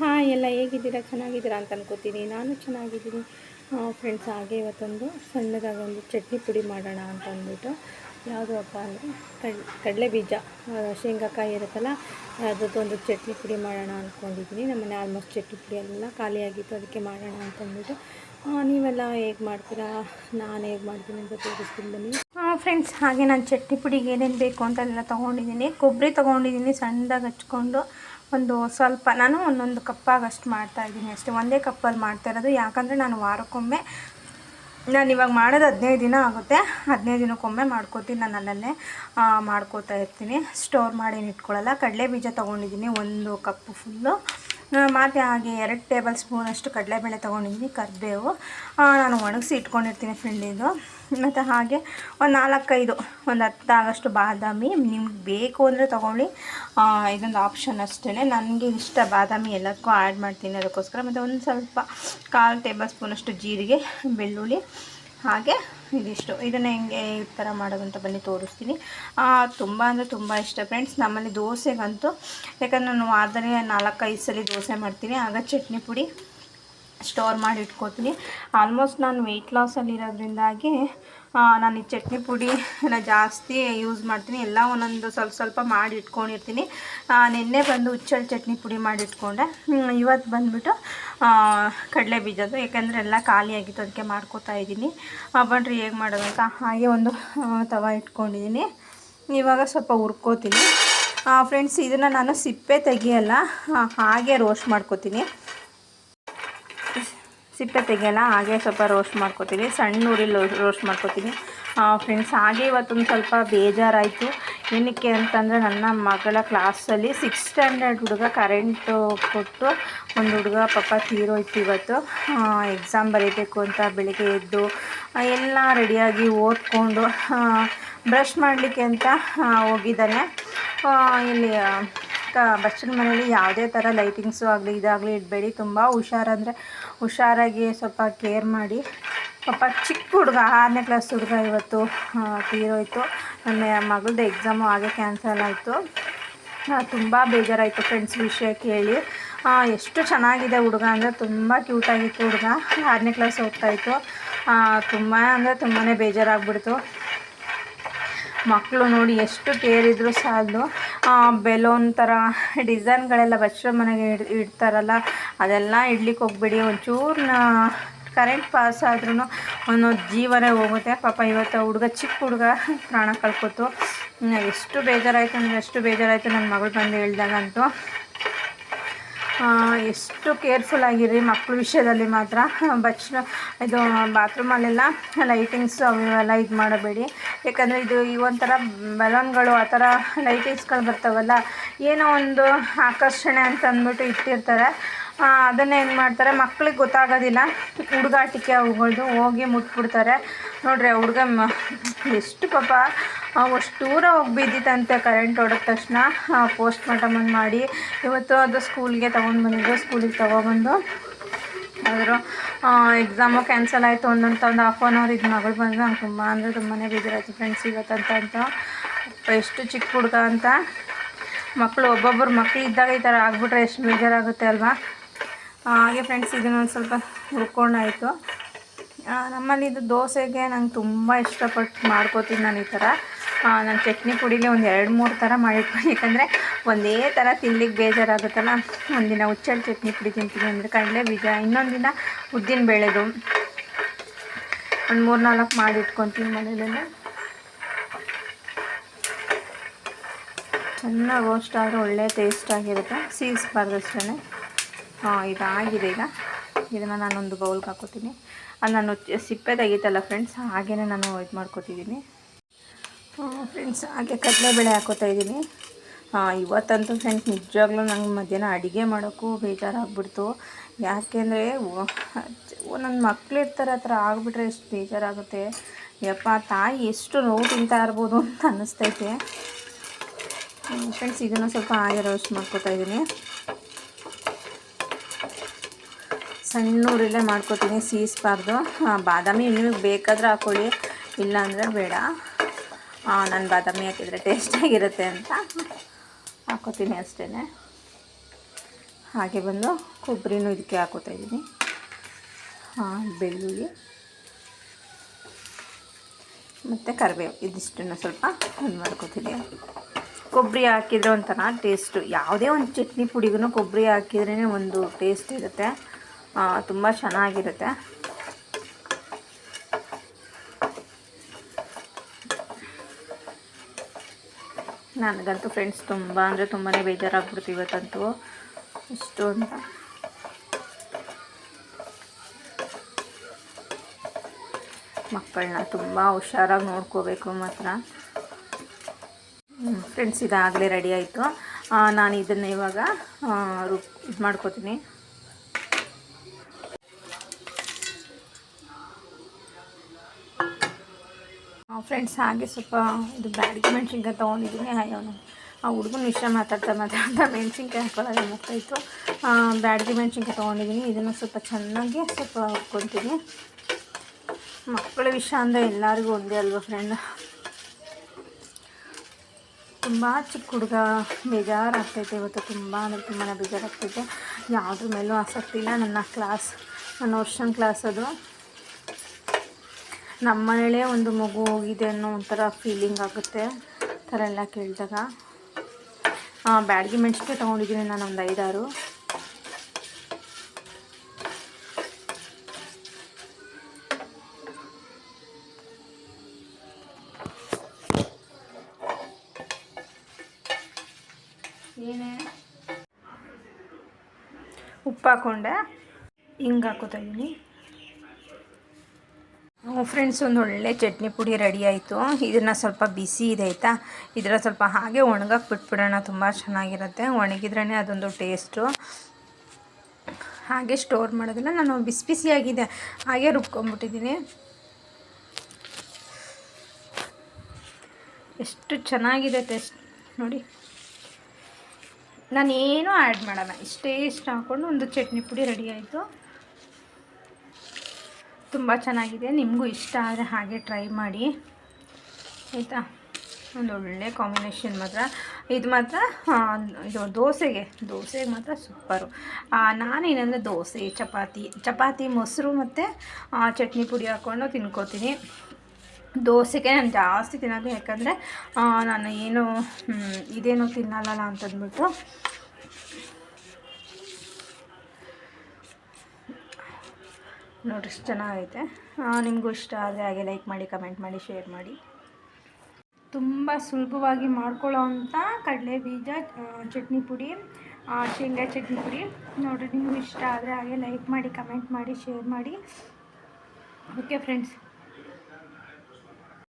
Hi ಎಲ್ಲ ಹೇಗಿದ್ದೀರಾ? ಚೆನ್ನಾಗಿದ್ದೀರಾ ಅಂತ ಅನ್ಕೋತೀನಿ. ನಾನು ಚೆನ್ನಾಗಿದ್ದೀನಿ. ಫ್ರೆಂಡ್ಸ್ ಹಾಗೆ ಇವತ್ತೊಂದು ಸಣ್ಣದಾಗಿ ಒಂದು ಚಟ್ನಿ ಪುಡಿ ಮಾಡೋಣ ಅಂತ ಅಂದ್ಬಿಟ್ಟು. ಯಾವುದು ಅಪ್ಪ ಅಂದರೆ ಕಡ್, ಕಡಲೆ ಬೀಜ. ಶೇಂಗಾಕಾಯಿ ಇರುತ್ತಲ್ಲ ಅದೊಂದು ಚಟ್ನಿ ಪುಡಿ ಮಾಡೋಣ ಅಂದ್ಕೊಂಡಿದ್ದೀನಿ ನಮ್ಮನೆ ಆಲ್ಮೋಸ್ಟ್ ಚಟ್ನಿ ಪುಡಿ ಎಲ್ಲ ಖಾಲಿಯಾಗಿತ್ತು ಅದಕ್ಕೆ ಮಾಡೋಣ ಅಂತಂದ್ಬಿಟ್ಟು ನೀವೆಲ್ಲ ಹೇಗೆ ಮಾಡ್ತೀರಾ? ನಾನು ಹೇಗೆ ಮಾಡ್ತೀನಿ ಅಂತ ತೋರಿಸ್ತೀನಿ ಬನ್ನಿ. ಹಾಂ ಫ್ರೆಂಡ್ಸ್ ಹಾಗೆ ನಾನು ಚಟ್ನಿ ಪುಡಿಗೆ ಏನೇನು ಬೇಕು ಅಂತೆಲ್ಲ ತೊಗೊಂಡಿದ್ದೀನಿ. ಕೊಬ್ಬರಿ ತೊಗೊಂಡಿದ್ದೀನಿ, ಸಣ್ಣದಾಗಿ ಹಚ್ಕೊಂಡು. ಒಂದು ಸ್ವಲ್ಪ ನಾನು ಒಂದೊಂದು ಕಪ್ಪಾಗಷ್ಟು ಮಾಡ್ತಾಯಿದ್ದೀನಿ ಅಷ್ಟೇ. ಒಂದೇ ಕಪ್ಪಲ್ಲಿ ಮಾಡ್ತಾ ಇರೋದು. ಯಾಕಂದರೆ ನಾನು ವಾರಕ್ಕೊಮ್ಮೆ ನಾನು ಇವಾಗ ಮಾಡೋದು ಹದಿನೈದು ದಿನ ಆಗುತ್ತೆ. ಹದಿನೈದು ದಿನಕ್ಕೊಮ್ಮೆ ಮಾಡ್ಕೋತೀನಿ. ನಾನು ಅಲ್ಲಲ್ಲೇ ಆ, ಮಾಡ್ಕೋತಾ ಇರ್ತೀನಿ. ಸ್ಟೋರ್ ಮಾಡಿ ಇಟ್ಕೊಳ್ಳಲ್ಲ. ಕಡಲೆ ಬೀಜ ತೊಗೊಂಡಿದ್ದೀನಿ. ಒಂದು ಕಪ್ಪು ಫುಲ್ಲು ಮತ್ತು ಹಾಗೆ ಎರಡು ಟೇಬಲ್ ಸ್ಪೂನಷ್ಟು ಕಡಲೆಬೇಳೆ ತೊಗೊಂಡಿದ್ದೀನಿ, ಕರಿಬೇವು. ನಾನು ಒಣಗಿಸಿ ಇಟ್ಕೊಂಡಿರ್ತೀನಿ ಫ್ರೆಂಡಿದು ಮತ್ತು ಹಾಗೆ ಒಂದು ನಾಲ್ಕೈದು, ಒಂದು ಹತ್ತು ಆಗಷ್ಟು ಬಾದಾಮಿ. ನಿಮ್ಗೆ ಬೇಕು ಅಂದರೆ ತೊಗೊಳ್ಳಿ. ಇದೊಂದು ಆಪ್ಷನ್ ಅಷ್ಟೇ ನನಗೆ ಇಷ್ಟ ಬಾದಾಮಿ ಎಲ್ಲದಕ್ಕೂ ಆ್ಯಡ್ ಮಾಡ್ತೀನಿ ಅದಕ್ಕೋಸ್ಕರ. ಮತ್ತು ಒಂದು ಸ್ವಲ್ಪ ಕಾಲು ಟೇಬಲ್ ಸ್ಪೂನಷ್ಟು ಜೀರಿಗೆ, ಬೆಳ್ಳುಳ್ಳಿ. ಹಾಗೆ ಇದಿಷ್ಟು. ಇದನ್ನು ಹೆಂಗೆ ಈ ಥರ ಮಾಡೋದಂತ ಬನ್ನಿ, ತೋರಿಸ್ತೀನಿ. ತುಂಬ ಅಂದರೆ ತುಂಬ ಇಷ್ಟ ಫ್ರೆಂಡ್ಸ್ ನಮ್ಮಲ್ಲಿ ದೋಸೆಗಂತೂ, ಯಾಕಂದ್ರೆ ನಾನು ವಾರದಲ್ಲಿ ನಾಲ್ಕೈದು ಸಲ ದೋಸೆ ಮಾಡ್ತೀನಿ. ಆಗ ಚಟ್ನಿ ಪುಡಿ ಸ್ಟೋರ್ ಮಾಡಿ ಇಟ್ಕೋತೀನಿ. ಆಲ್ಮೋಸ್ಟ್ ನಾನು ವೆಯ್ಟ್ ಲಾಸಲ್ಲಿರೋದ್ರಿಂದಾಗಿ ನಾನು ಈ ಚಟ್ನಿ ಪುಡಿನ ಜಾಸ್ತಿ ಯೂಸ್ ಮಾಡ್ತೀನಿ. ಎಲ್ಲ ಒಂದೊಂದು ಸ್ವಲ್ಪ ಸ್ವಲ್ಪ ಮಾಡಿ ಇಟ್ಕೊಂಡಿರ್ತೀನಿ. ನಿನ್ನೆ ಬಂದು ಹುಚ್ಚಳ ಚಟ್ನಿ ಪುಡಿ ಮಾಡಿ ಇಟ್ಕೊಂಡೆ. ಇವತ್ತು ಬಂದುಬಿಟ್ಟು ಕಡಲೆ ಬೀಜದ್ದು. ಯಾಕೆಂದರೆ ಎಲ್ಲ ಖಾಲಿಯಾಗಿತ್ತು ಅದಕ್ಕೆ ಮಾಡ್ಕೋತಾ ಇದ್ದೀನಿ. ಬನ್ರಿ ಹೇಗೆ ಮಾಡೋದಂತ ಹಾಗೆ ಒಂದು ತವ ಇಟ್ಕೊಂಡಿದ್ದೀನಿ. ಇವಾಗ ಸ್ವಲ್ಪ ಹುರ್ಕೋತೀನಿ. ಫ್ರೆಂಡ್ಸ್ ಇದನ್ನು ನಾನು ಸಿಪ್ಪೆ ತೆಗಿಯಲ್ಲ ಹಾಗೆ ರೋಸ್ಟ್ ಮಾಡ್ಕೋತೀನಿ. ಸಿಪ್ಪೆ ತೆಗೆಯೋಲ್ಲ, ಹಾಗೆ ಸ್ವಲ್ಪ ರೋಸ್ಟ್ ಮಾಡ್ಕೊತೀನಿ. ಸಣ್ಣ ಊರಿಲಿ ರೋಸ್ಟ್ ಮಾಡ್ಕೊತೀನಿ. ಫ್ರೆಂಡ್ಸ್ ಹಾಗೆ ಇವತ್ತೊಂದು ಸ್ವಲ್ಪ ಬೇಜಾರಾಯಿತು. ಏನಕ್ಕೆ ಅಂತಂದರೆ ನನ್ನ ಮಗಳ ಕ್ಲಾಸಲ್ಲಿ ಸಿಕ್ಸ್ ಸ್ಟ್ಯಾಂಡರ್ಡ್ ಹುಡುಗ ಕರೆಂಟು ಕೊಟ್ಟು ಒಂದು ಹುಡುಗ ಪಾಪ ತೀರೋಯ್ತು ಇವತ್ತು. ಎಕ್ಸಾಮ್ ಬರೀಬೇಕು ಅಂತ ಬೆಳಿಗ್ಗೆ ಎದ್ದು ಎಲ್ಲ ರೆಡಿಯಾಗಿ ಓದ್ಕೊಂಡು ಬ್ರಷ್ ಮಾಡಲಿಕ್ಕೆ ಅಂತ ಹೋಗಿದ್ದಾನೆ. ಇಲ್ಲಿ ಬಸ್ಸಿನ ಮನೇಲಿ ಯಾವುದೇ ಥರ ಲೈಟಿಂಗ್ಸು ಆಗಲಿ ಇದಾಗಲಿ ಇಡಬೇಡಿ. ತುಂಬ ಹುಷಾರಂದರೆ ಹುಷಾರಾಗಿ ಸ್ವಲ್ಪ ಕೇರ್ ಮಾಡಿ. ಪಾಪ ಚಿಕ್ಕ ಹುಡುಗ, ಆರನೇ ಕ್ಲಾಸ್ ಹುಡುಗ ಇವತ್ತು ತೀರೋಯ್ತು ನನ್ನ ಮಗಳದ್ದು ಎಕ್ಸಾಮು ಹಾಗೆ ಕ್ಯಾನ್ಸಲ್ ಆಯಿತು. ತುಂಬ ಬೇಜಾರಾಯಿತು ಫ್ರೆಂಡ್ಸ್ ವಿಷಯ ಕೇಳಿ. ಎಷ್ಟು ಚೆನ್ನಾಗಿದೆ ಹುಡುಗ ಅಂದರೆ ತುಂಬ ಕ್ಯೂಟಾಗಿತ್ತು ಹುಡುಗ. ಆರನೇ ಕ್ಲಾಸ್ ಹೋಗ್ತಾಯಿತ್ತು ತುಂಬ ಅಂದರೆ ತುಂಬಾ ಬೇಜಾರಾಗ್ಬಿಡ್ತು. ಮಕ್ಕಳು ನೋಡಿ ಎಷ್ಟು ಕೇರ್ ಇದ್ದರೂ ಸಾಲದು ಬೆಲೂನ್ ಥರ ಡಿಸೈನ್ಗಳೆಲ್ಲ ಬಚ್ಚರ ಮನೆಗೆ ಇಡ್, ಇಡ್ತಾರಲ್ಲ, ಅದೆಲ್ಲ ಇಡ್ಲಿಕ್ಕೆ ಹೋಗ್ಬೇಡಿ. ಒಂಚೂರು ಕರೆಂಟ್ ಪಾಸ್ ಆದ್ರೂ ಒಂದು ಜೀವನೇ ಹೋಗುತ್ತೆ. ಪಾಪ ಇವತ್ತು ಹುಡುಗ, ಚಿಕ್ಕ ಹುಡುಗ ಪ್ರಾಣ ಕಳ್ಕೊತು. ಎಷ್ಟು ಬೇಜಾರಾಯಿತು ಅಂದರೆ ಎಷ್ಟು ಬೇಜಾರಾಯಿತು. ನನ್ನ ಮಗಳು ಬಂದು ಹೇಳ್ದಾಗಂತೂ. ಎಷ್ಟು ಕೇರ್ಫುಲ್ ಆಗಿರಿ ಮಕ್ಕಳ ವಿಷಯದಲ್ಲಿ ಮಾತ್ರ. ಬಚ್ಚ ಇದು ಬಾತ್ರೂಮಲ್ಲೆಲ್ಲ ಲೈಟಿಂಗ್ಸ್ ಅವೆಲ್ಲ ಇದು ಮಾಡಬೇಡಿ. ಯಾಕಂದರೆ ಇದು ಈ ಒಂಥರ ಬಲೂನ್ಗಳು, ಆ ಥರ ಲೈಟಿಂಗ್ಸ್ಗಳು ಬರ್ತಾವಲ್ಲ, ಏನೋ ಒಂದು ಆಕರ್ಷಣೆ ಅಂತ ಅಂದ್ಬಿಟ್ಟು ಇಟ್ಟಿರ್ತಾರೆ. ಅದನ್ನ ಏನು ಮಾಡ್ತಾರೆ, ಮಕ್ಳಿಗೆ ಗೊತ್ತಾಗೋದಿಲ್ಲ. ಹುಡುಗಾಟಿಕೆ ಅವುಗಳ್ದು ಹೋಗಿ ಮುಟ್ಬಿಡ್ತಾರೆ. ನೋಡ್ರಿ ಹುಡುಗ ಎಷ್ಟು ಪಾಪ ಅಷ್ಟು ದೂರ ಹೋಗಿ ಬಿದ್ದಿತ್ತಂತೆ ಕರೆಂಟ್ ಹೊಡೆದ ತಕ್ಷಣ. ಪೋಸ್ಟ್ ಮಾರ್ಟಮನ್ನು ಮಾಡಿ. ಇವತ್ತು ಅದು ಸ್ಕೂಲ್ಗೆ ತೊಗೊಂಡು ಬಂದಿದ್ದು ಸ್ಕೂಲಿಗೆ ತೊಗೊಬಂದು. ಆದರೂ ಎಕ್ಸಾಮು ಕ್ಯಾನ್ಸಲ್ ಆಯಿತು ಒಂದಂತ ಒಂದು ಹಾಫ್ ಆನ್ ಅವರ್ ಇದು ಮಗಳು ಬಂದು ನಂಗೆ ತುಂಬ ಅಂದರೆ ತುಂಬಾ ಬೇಜಾರಾಯಿತು ಫ್ರೆಂಡ್ಸ್ ಇವತ್ತಂತ ಅಂತ. ಎಷ್ಟು ಚಿಕ್ಕ ಹುಡುಗ ಅಂತ. ಮಕ್ಕಳು ಒಬ್ಬೊಬ್ಬರು ಮಕ್ಕಳು ಇದ್ದಾಗ ಈ ಥರ ಆಗ್ಬಿಟ್ರೆ ಎಷ್ಟು ಬೇಜಾರಾಗುತ್ತೆ ಅಲ್ವಾ? ಹಾಗೆ ಫ್ರೆಂಡ್ಸ್ ಇದನ್ನೊಂದು ಸ್ವಲ್ಪ ಹುರ್ಕೊಂಡಾಯಿತು. ನಮ್ಮಲ್ಲಿ ಇದು ದೋಸೆಗೆ ನಂಗೆ ತುಂಬ ಇಷ್ಟಪಟ್ಟು ಮಾಡ್ಕೋತೀನಿ ನಾನು ಈ ಥರ ನಾನು ಚಟ್ನಿ ಪುಡಿಲಿ ಒಂದು ಎರಡು ಮೂರು ಥರ ಮಾಡಿಟ್ಕೊಂಡು ಯಾಕಂದರೆ ಒಂದೇ ಥರ ತಿನ್ಲಿಕ್ಕೆ ಬೇಜಾರಾಗುತ್ತಲ್ಲ. ಒಂದಿನ ಹುಚ್ಚಲ್ಲಿ ಚಟ್ನಿ ಪುಡಿ ತಿಂತೀನಿ ಅಂದರೆ ಕಡಲೆ ಬೀಜ, ಇನ್ನೊಂದು ದಿನ ಉದ್ದಿನ ಬೇಳೆದು. ಒಂದು ಮೂರು ನಾಲ್ಕು ಮಾಡಿಟ್ಕೊತೀನಿ ಮನೇಲೆಲ್ಲ. ಚೆನ್ನಾಗಿ ರೋಸ್ಟ್ ಆದರೆ ಒಳ್ಳೆ ಟೇಸ್ಟಾಗಿರುತ್ತೆ ಸೀಸ್ಬಾರ್ದು ಅಷ್ಟೇ ಹಾಂ, ಇದಾಗಿದೆ ಈಗ. ಇದನ್ನು ನಾನೊಂದು ಬೌಲ್ಗೆ ಹಾಕೋತೀನಿ. ಅದು ನಾನು ಸಿಪ್ಪೆ ತೆಗಿತಲ್ಲ ಫ್ರೆಂಡ್ಸ್ ಹಾಗೇ ನಾನು ಇದು ಮಾಡ್ಕೊತಿದ್ದೀನಿ ಫ್ರೆಂಡ್ಸ್ ಹಾಗೆ ಕಡಲೆಬೇಳೆ ಹಾಕೋತಾ ಇದ್ದೀನಿ ಇವತ್ತಂತೂ ಫ್ರೆಂಡ್ಸ್ ನಿಜವಾಗ್ಲೂ ನಂಗೆ ಮಧ್ಯಾಹ್ನ ಅಡುಗೆ ಮಾಡೋಕ್ಕೂ ಬೇಜಾರಾಗ್ಬಿಡ್ತು. ಯಾಕೆಂದರೆ ಒಂದೊಂದು ಮಕ್ಳು ಇರ್ತಾರೆ, ಆ ಥರ ಆಗಿಬಿಟ್ರೆ ಎಷ್ಟು ಬೇಜಾರಾಗುತ್ತೆ. ಯಪ್ಪ, ತಾಯಿ ಎಷ್ಟು ನೋವು ತಿಂತಾ ಇರ್ಬೋದು ಅಂತ ಅನ್ನಿಸ್ತೈತೆ ಫ್ರೆಂಡ್ಸ್ ಇದನ್ನು ಸ್ವಲ್ಪ ಹಾಗೆ ರೋಸ್ಟ್ ಮಾಡ್ಕೋತಾ ಇದ್ದೀನಿ ಸಣ್ಣ ಉರಿಲೇ ಮಾಡ್ಕೊತೀನಿ ಸೀಸ್ಬಾರ್ದು. ಬಾದಾಮಿ ನಿಮಗೆ ಬೇಕಾದ್ರೆ ಹಾಕ್ಕೊಳ್ಳಿ ಇಲ್ಲ ಅಂದರೆ ಬೇಡ ನಾನು ಬಾದಾಮಿ ಹಾಕಿದರೆ ಟೇಸ್ಟಾಗಿರುತ್ತೆ ಅಂತ ಹಾಕೋತೀನಿ ಅಷ್ಟೇ ಹಾಗೆ ಬಂದು ಕೊಬ್ಬರಿನೂ ಇದಕ್ಕೆ ಹಾಕೋತಾ ಇದ್ದೀನಿ. ಹಾಂ, ಬೆಳ್ಳುಳ್ಳಿ. ಮತ್ತು ಕರಿಬೇವು, ಇದಿಷ್ಟನ್ನು ಸ್ವಲ್ಪ ಇದು ಮಾಡ್ಕೋತೀನಿ. ಕೊಬ್ಬರಿ ಹಾಕಿದ್ರೆ ಒಂಥರ ಟೇಸ್ಟು ಯಾವುದೇ ಒಂದು ಚಟ್ನಿ ಪುಡಿಗೂ ಕೊಬ್ಬರಿ ಹಾಕಿದ್ರೇ ಒಂದು ಟೇಸ್ಟ್ ಇರುತ್ತೆ. ತುಂಬ ಚೆನ್ನಾಗಿರುತ್ತೆ. ನನಗಂತೂ ಫ್ರೆಂಡ್ಸ್ ತುಂಬ ಅಂದರೆ ತುಂಬಾ ಬೇಜಾರಾಗ್ಬಿಡ್ತು ಇವತ್ತಂತೂ. ಇಷ್ಟು ಅಂತ. ಮಕ್ಕಳನ್ನ ತುಂಬ ಹುಷಾರಾಗಿ ನೋಡ್ಕೋಬೇಕು ಮಾತ್ರ. ಫ್ರೆಂಡ್ಸ್ ಇದಾಗಲೇ ರೆಡಿ ಆಯಿತು. ನಾನು ಇದನ್ನು ಇವಾಗ ರುಬ್ ಇದು ಮಾಡ್ಕೋತೀನಿ. ಫ್ರೆಂಡ್ಸ್ ಹಾಗೆ ಸ್ವಲ್ಪ ಇದು ಬ್ಯಾಡಿಗೆ ಮೆಣಸಿನ್ಕಾಯಿ ತೊಗೊಂಡಿದ್ದೀನಿ. ಅಯ್ಯೋನು ಆ ಹುಡುಗನ ವಿಷಯ ಮಾತಾಡ್ತಾ ಮಾತಾಡ್ತಾ ಮೆಣಸಿನ್ಕಾಯಿ ಹಾಕೊಳ್ಳೋದು ಮುಗ್ತಾಯಿತ್ತು ಬ್ಯಾಡಿಗೆ ಮೆಣಸಿನ್ಕಾಯಿ ತೊಗೊಂಡಿದ್ದೀನಿ. ಇದನ್ನು ಸ್ವಲ್ಪ ಚೆನ್ನಾಗಿ ಸ್ವಲ್ಪ ಹಾಕ್ಕೊತೀನಿ ಮಕ್ಕಳ ವಿಷಯ ಅಂದರೆ ಎಲ್ಲರಿಗೂ ಒಂದೇ ಅಲ್ವಾ ಫ್ರೆಂಡ್ ತುಂಬ ಚಿಕ್ಕ ಹುಡುಗ ಬೇಜಾರಾಗ್ತೈತೆ ಇವತ್ತು. ತುಂಬ ಅಂದರೆ ತುಂಬಾ ಬೇಜಾರಾಗ್ತೈತೆ. ಯಾವುದ್ರ ಮೇಲೂ ಆಸಕ್ತಿ ಇಲ್ಲ. ನನ್ನ ಕ್ಲಾಸ್ ನನ್ನ ವರ್ಷನ್ ಕ್ಲಾಸ್ ಅದು. ನಮ್ಮ ಒಂದು ಮಗು ಹೋಗಿದೆ ಅನ್ನೋ ಒಂಥರ ಫೀಲಿಂಗ್ ಆಗುತ್ತೆ ಥರ ಎಲ್ಲ ಕೇಳಿದಾಗ ಬ್ಯಾಡ್ಗೆ ಮೆಣಸಿಗೆ ತೊಗೊಂಡಿದ್ದೀನಿ ನಾನು ಒಂದು ಐದಾರು. ಏನೇ? ಉಪ್ಪು ಹಾಕೊಂಡೆ. ಹಿಂಗೆ ಹಾಕೋತಾ ಇದ್ದೀನಿ ಫ್ರೆಂಡ್ಸ್ ಒಂದು ಒಳ್ಳೆ ಚಟ್ನಿ ಪುಡಿ ರೆಡಿ ಆಯಿತು. ಇದನ್ನು ಸ್ವಲ್ಪ ಬಿಸಿ ಇದೆ ಆಯಿತಾ? ಇದರ ಸ್ವಲ್ಪ ಹಾಗೆ ಒಣಗಕ್ಕೆ ಬಿಟ್ಬಿಡೋಣ. ತುಂಬ ಚೆನ್ನಾಗಿರುತ್ತೆ. ಒಣಗಿದ್ರೇ ಅದೊಂದು ಟೇಸ್ಟು ಹಾಗೆ ಸ್ಟೋರ್ ಮಾಡೋದಿಲ್ಲ ನಾನು ಬಿಸಿ ಬಿಸಿಯಾಗಿದೆ. ಹಾಗೆ ರುಬ್ಕೊಂಬಿಟ್ಟಿದ್ದೀನಿ ಎಷ್ಟು ಚೆನ್ನಾಗಿದೆ ಟೇಸ್ಟ್ ನೋಡಿ. ನಾನೇನು ಆ್ಯಡ್ ಮಾಡೋಣ ಇಷ್ಟೇ ಇಷ್ಟ ಹಾಕ್ಕೊಂಡು ಒಂದು ಚಟ್ನಿ ಪುಡಿ ರೆಡಿ ಆಯಿತು. ತುಂಬ ಚೆನ್ನಾಗಿದೆ. ನಿಮಗೂ ಇಷ್ಟ ಆದರೆ ಹಾಗೆ ಟ್ರೈ ಮಾಡಿ. ಆಯಿತಾ? ಒಂದು ಒಳ್ಳೆ ಕಾಂಬಿನೇಷನ್ ಮಾತ್ರ. ಇದು ಮಾತ್ರ ಇದು ದೋಸೆಗೆ. ದೋಸೆಗೆ ಮಾತ್ರ ಸೂಪರು ನಾನೇನಂದರೆ ದೋಸೆ, ಚಪಾತಿ. ಚಪಾತಿ, ಮೊಸರು ಮತ್ತು ಚಟ್ನಿ ಪುಡಿ ಹಾಕ್ಕೊಂಡು ತಿನ್ಕೋತೀನಿ. ದೋಸೆಗೆ ನಾನು ಜಾಸ್ತಿ ತಿನ್ನೋದು ಯಾಕಂದರೆ ನಾನು ಏನು ಇದೇನು ತಿನ್ನಲ್ಲ ಅಂತಂದ್ಬಿಟ್ಟು. ನೋಡ್ರಿ ಚೆನ್ನಾಗೈತೆ ನಿಮಗೂ ಇಷ್ಟ ಆದರೆ ಹಾಗೆ ಲೈಕ್ ಮಾಡಿ ಕಮೆಂಟ್ ಮಾಡಿ ಶೇರ್ ಮಾಡಿ. ತುಂಬ ಸುಲಭವಾಗಿ ಮಾಡ್ಕೊಳ್ಳೋ ಅಂಥ ಕಡಲೆ ಬೀಜ ಚಟ್ನಿ ಪುಡಿ ಶೇಂಗಾ ಚಟ್ನಿ ಪುಡಿ. ನೋಡಿರಿ, ನಿಮಗೂ ಇಷ್ಟ ಆದರೆ ಹಾಗೆ ಲೈಕ್ ಮಾಡಿ ಕಮೆಂಟ್ ಮಾಡಿ ಶೇರ್ ಮಾಡಿ. Okay friends